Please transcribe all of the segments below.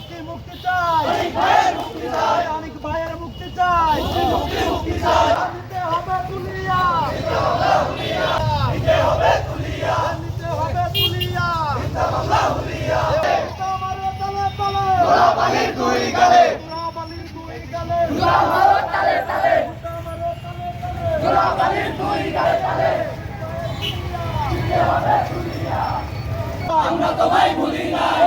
মুক্তি মুক্তি চাই। অনেক ভাইয়ের মুক্তি চাই। নিতে হবে তুলিয়া। নিতে হবে তুলিয়া। তোমারও তলে তলে। গোলাপানির দুই গালে। গোলাপানির দুই গালে। তালে তালে। গোলাপানির দুই গালে তালে। আমরা তোমায় ভুলি নাই।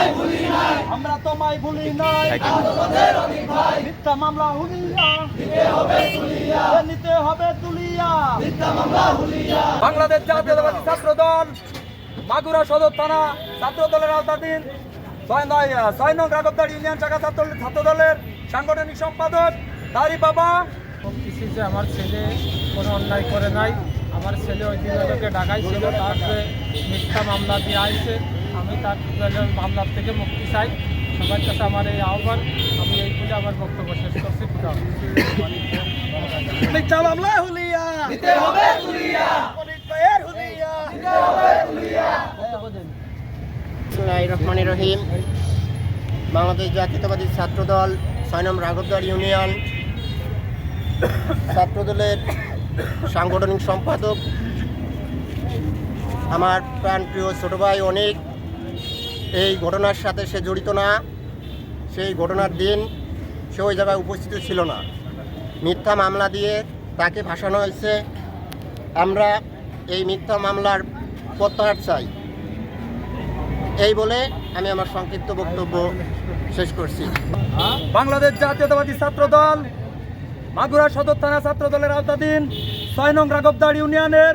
আমরা তোমায় ভুলি নাই। আমরা তোমায় ভুলি নাই। আন্দোলনের অনেক ভাই মিথ্যা মামলা হুলিয়া। হবে নিতে হবে তুলিয়া। মিথ্যা মামলা হুলিয়া। বাংলাদেশ জাতীয়তাবাদী ছাত্র দল মাগুরা সদর থানা ছাত্র দলের আওতাধীন ছয় নয় ছয় নং রাগবদার ইউনিয়ন শাখা ছাত্র ছাত্র দলের সাংগঠনিক সম্পাদক তারি বাবা। যে আমার ছেলে কোনো অন্যায় করে নাই আমার ছেলে ওই দিন ওদেরকে ডাকাইছিল তারপরে মিথ্যা মামলা দিয়ে আইছে। আমি তার মামলার থেকে মুক্তি চাই। সবার কাছে আমার এই আহ্বান। আমি এই বলে আমার বক্তব্য শেষ করছি। খুদা মিথ্যা মামলা হুলিয়া। দিতে হবে তুলিয়া হুলিয়া। দিতে হবে তুলিয়া বিসমুল্লাহ রহিম। বাংলাদেশ জাতীয়তাবাদী ছাত্রদল ছয় নম্বর রাঘবদার ইউনিয়ন। ছাত্রদলের সাংগঠনিক সম্পাদক। আমার প্রাণপ্রিয় ছোট ভাই অনেক। এই ঘটনার সাথে সে জড়িত না। সেই ঘটনার দিন সে ওই জায়গায় উপস্থিত ছিল না। মিথ্যা মামলা দিয়ে তাকে ভাসানো হয়েছে। আমরা এই মিথ্যা মামলার প্রত্যাহার চাই। এই বলে আমি আমার সংক্ষিপ্ত বক্তব্য শেষ করছি। বাংলাদেশ জাতীয়তাবাদী ছাত্র দল মাগুরা সদর থানা ছাত্র দলের আওতাধীন ছয় নং রাঘবদার ইউনিয়নের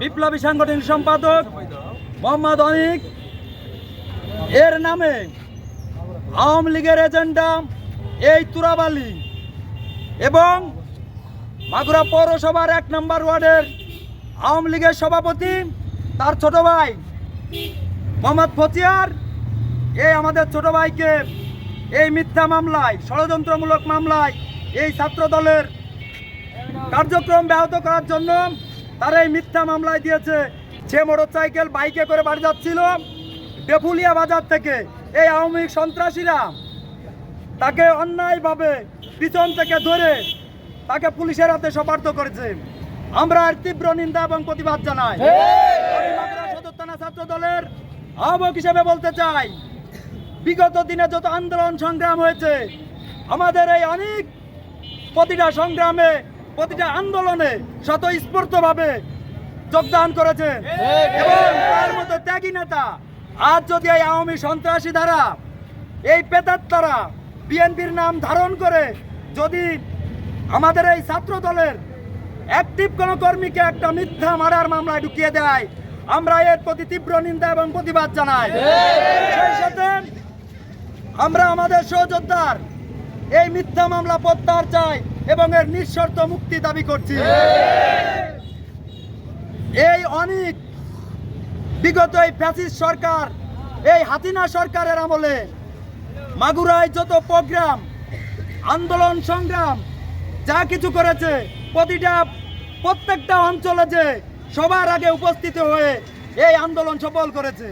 বিপ্লবী সাংগঠনিক সম্পাদক মোহাম্মদ অনিক এর নামে আওয়ামী লীগের এজেন্ডা এই তুরাবালি এবং মাগুরা পৌরসভার এক নম্বর ওয়ার্ডের আওয়ামী লীগের সভাপতি তার ছোট ভাই মোহাম্মদ ফতিয়ার। এই আমাদের ছোট ভাইকে এই মিথ্যা মামলায়, ষড়যন্ত্রমূলক মামলায় এই ছাত্র দলের কার্যক্রম ব্যাহত করার জন্য তারা এই মিথ্যা মামলায় দিয়েছে। সে মোটরসাইকেল বাইকে করে বাড়ি যাচ্ছিল ডেফুলিয়া বাজার থেকে এই আওয়ামী লীগ সন্ত্রাসীরা তাকে অন্যায়ভাবে পিছন থেকে ধরে তাকে পুলিশের হাতে সপার্থ করেছে। আমরা এর তীব্র নিন্দা এবং প্রতিবাদ জানাই। সদর থানা ছাত্র দলের আহ্বায়ক হিসেবে বলতে চাই বিগত দিনে যত আন্দোলন সংগ্রাম হয়েছে আমাদের এই অনেক প্রতিটা সংগ্রামে প্রতিটা আন্দোলনে স্বতঃস্ফূর্তভাবে যোগদান করেছে। এবং তার মতো ত্যাগী নেতা আজ যদি এই আওয়ামী সন্ত্রাসী ধারা এই পেতার তারা বিএনপির নাম ধারণ করে যদি আমাদের এই ছাত্র দলের অ্যাক্টিভ কোনো কর্মীকে একটা মিথ্যা মারার মামলায় ঢুকিয়ে দেয়, আমরা এর প্রতি তীব্র নিন্দা এবং প্রতিবাদ জানাই। সেই সাথে আমরা আমাদের সহযোদ্ধার এই মিথ্যা মামলা প্রত্যাহার চাই এবং এর নিঃশর্ত মুক্তি দাবি করছি। এই অনেক বিগত এই ফ্যাসিস্ট সরকার, এই হাতিনা সরকারের আমলে মাগুরায় যত প্রোগ্রাম, আন্দোলন সংগ্রাম, যা কিছু করেছে, প্রতিটা, প্রত্যেকটা অঞ্চলে যে সবার আগে উপস্থিত হয়ে এই আন্দোলন সফল করেছে।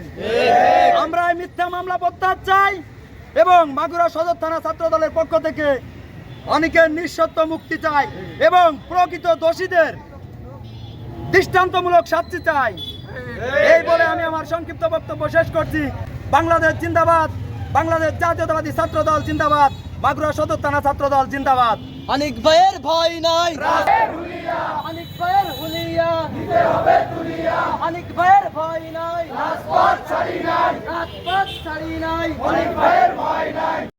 আমরা এই মিথ্যা মামলা প্রত্যাহার চাই এবং মাগুরা সদর থানা ছাত্র দলের পক্ষ থেকে অনেকের নিঃসত্ব মুক্তি চাই এবং প্রকৃত দোষীদের দৃষ্টান্তমূলক শাস্তি চাই। এই বলে আমি আমার সংক্ষিপ্ত বক্তব্য শেষ করছি। বাংলাদেশ জিন্দাবাদ। বাংলাদেশ জাতীয়তাবাদী ছাত্র দল জিন্দাবাদ। মাগুরা সদর থানা ছাত্র দল জিন্দাবাদ। অনেক ভাইয়ের ভয় নাই। অনেক ভাইয়ের হুলিয়া। দিতে হবে তুলিয়া। অনেক ভাইয়ের ভয় নাই। রাজপথ ছাড়ি নাই। রাজপথ ছাড়ি নাই। অনেক ভাইয়ের ভয় নাই।